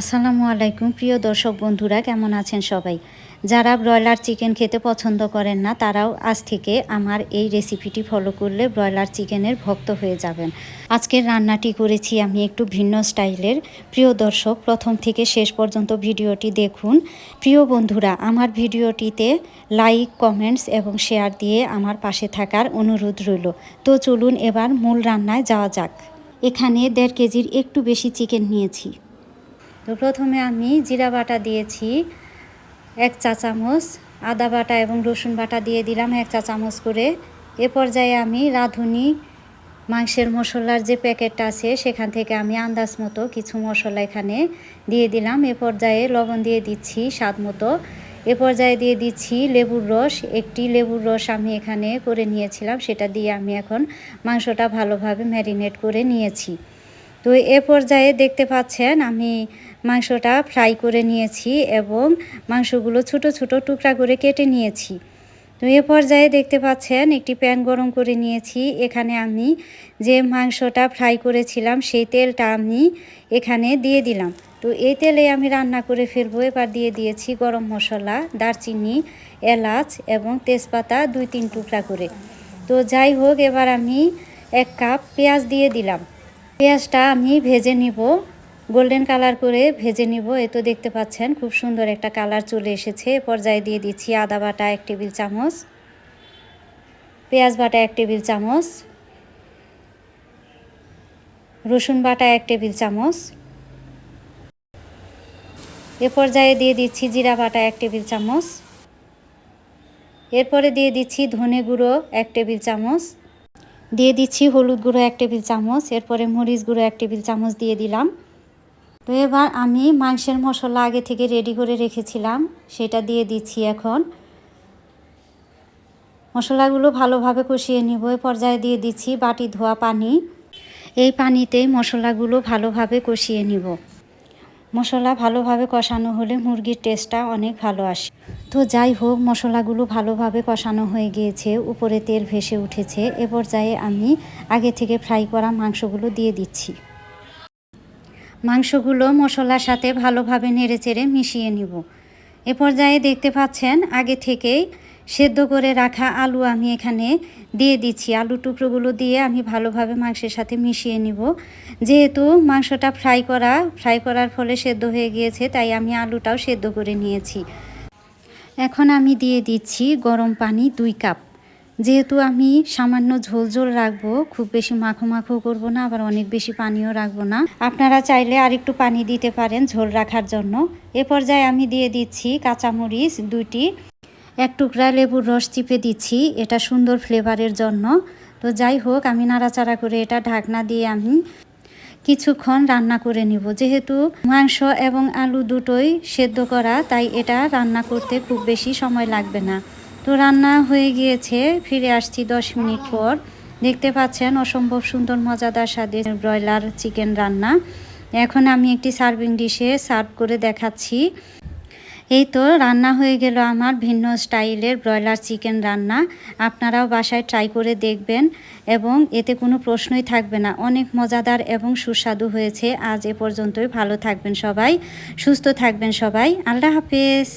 আসসালামু আলাইকুম, প্রিয় দর্শক বন্ধুরা, কেমন আছেন সবাই? যারা ব্রয়লার চিকেন খেতে পছন্দ করেন না, তারাও আজ থেকে আমার এই রেসিপিটি ফলো করলে ব্রয়লার চিকেনের ভক্ত হয়ে যাবেন। আজকের রান্নাটি করেছি আমি একটু ভিন্ন স্টাইলের। প্রিয় দর্শক, প্রথম থেকে শেষ পর্যন্ত ভিডিওটি দেখুন। প্রিয় বন্ধুরা, আমার ভিডিওটিতে লাইক, কমেন্টস এবং শেয়ার দিয়ে আমার পাশে থাকার অনুরোধ রইল। তো চলুন এবার মূল রান্নায় যাওয়া যাক। এখানে দেড় কেজির একটু বেশি চিকেন নিয়েছি। তো প্রথমে আমি জিরা বাটা দিয়েছি, এক চা চামচ, আদা বাটা এবং রসুন বাটা দিয়ে দিলাম এক চা চামচ করে। এ পর্যায়ে আমি রাঁধুনি মাংসের মশলার যে প্যাকেটটা আছে, সেখান থেকে আমি আন্দাজ মতো কিছু মশলা এখানে দিয়ে দিলাম। এ পর্যায়ে লবণ দিয়ে দিচ্ছি স্বাদ মতো। এ পর্যায়ে দিয়ে দিচ্ছি লেবুর রস। একটি লেবুর রস আমি এখানে করে নিয়েছিলাম, সেটা দিয়ে আমি এখন মাংসটা ভালোভাবে ম্যারিনেট করে নিয়েছি। তো এ পর্যায়ে দেখতে পাচ্ছেন আমি মাংসটা ফ্রাই করে নিয়েছি এবং মাংসগুলো ছোট ছোট টুকরা করে কেটে নিয়েছি। তো এ পর্যায়ে দেখতে পাচ্ছেন একটি প্যান গরম করে নিয়েছি। এখানে আমি যে মাংসটা ফ্রাই করেছিলাম সেই তেলটা আমি এখানে দিয়ে দিলাম। তো এই তেলে আমি রান্না করে ফেলব। এবার দিয়ে দিয়েছি গরম মশলা, দারচিনি, এলাচ এবং তেজপাতা দুই তিন টুকরা করে। তো যাই হোক, এবার আমি এক কাপ পেঁয়াজ দিয়ে দিলাম। পেঁয়াজটা আমি ভেজে নিব। গোল্ডেন কালার করে ভেজে নিব। এ তো দেখতে পাচ্ছেন, খুব সুন্দর একটা কালার চলে এসেছে। পর্যায়ে দিয়ে দিচ্ছি আদা বাটা এক টেবিল চামচ, পেঁয়াজ বাটা এক টেবিল চামচ, রসুন বাটা এক টেবিল চামচ। এ পর্যায়ে দিয়ে দিচ্ছি জিরা বাটা এক টেবিল চামচ। এরপরে দিয়ে দিচ্ছি ধনে গুঁড়ো এক টেবিল চামচ। দিয়ে দিচ্ছি হলুদ গুঁড়ো এক টেবিল চামচ। এরপরে মরিচ গুঁড়ো এক টেবিল চামচ দিয়ে দিলাম। তো এবার আমি মাংসের মশলা আগে থেকে রেডি করে রেখেছিলাম, সেটা দিয়ে দিচ্ছি এখন। মশলাগুলো ভালোভাবে কষিয়ে নিব, এ পর্যায়ে দিয়ে দিচ্ছি বাটি ধোয়া পানি। এই পানিতেই মশলাগুলো ভালোভাবে কষিয়ে নিব। মশলা ভালোভাবে কষানো হলে মুরগির টেস্টটা অনেক ভালো আসে। তো যাই হোক, মশলাগুলো ভালোভাবে কষানো হয়ে গিয়েছে, উপরে তেল ভেসে উঠেছে। এ পর্যায়ে আমি আগে থেকে ফ্রাই করা মাংসগুলো দিয়ে দিচ্ছি। মাংসগুলো মশলার সাথে ভালোভাবে নেড়েচেড়ে মিশিয়ে নিব। এ পর্যায়ে দেখতে পাচ্ছেন, আগে থেকেই সেদ্ধ করে রাখা আলু আমি এখানে দিয়ে দিচ্ছি। আলু টুকরোগুলো দিয়ে আমি ভালোভাবে মাংসের সাথে মিশিয়ে নিব। যেহেতু মাংসটা ফ্রাই করা, ফ্রাই করার ফলে সেদ্ধ হয়ে গিয়েছে, তাই আমি আলুটাও সেদ্ধ করে নিয়েছি। এখন আমি দিয়ে দিচ্ছি গরম পানি দুই কাপ। যেহেতু আমি সামান্য ঝোল ঝোল রাখব, খুব বেশি মাখো মাখো করব না, আবার অনেক বেশি পানিও রাখব না। আপনারা চাইলে আর একটু পানি দিতে পারেন ঝোল রাখার জন্য। এ পর্যায়ে আমি দিয়ে দিচ্ছি কাঁচামরিচ দুইটি, এক টুকরা লেবুর রস চিপে দিচ্ছি, এটা সুন্দর ফ্লেভারের জন্য। তো যাই হোক, আমি নাড়াচাড়া করে এটা ঢাকনা দিয়ে আমি কিছুক্ষণ রান্না করে নিব। যেহেতু মাংস এবং আলু দুটোই সেদ্ধ করা, তাই এটা রান্না করতে খুব বেশি সময় লাগবে না। তো রান্না হয়ে গিয়েছে, ফিরে আসছি দশ মিনিট পর। দেখতে পাচ্ছেন অসম্ভব সুন্দর মজাদার স্বাদের ব্রয়লার চিকেন রান্না। এখন আমি একটি সার্ভিং ডিশে সার্ভ করে দেখাচ্ছি। এই তো রান্না হয়ে গেল আমার ভিন্ন স্টাইলের ব্রয়লার চিকেন রান্না। আপনারাও বাসায় ট্রাই করে দেখবেন এবং এতে কোনো প্রশ্নই থাকবে না। অনেক মজাদার এবং সুস্বাদু হয়েছে। আজ এ পর্যন্তই। ভালো থাকবেন সবাই, সুস্থ থাকবেন সবাই। আল্লাহ হাফেজ।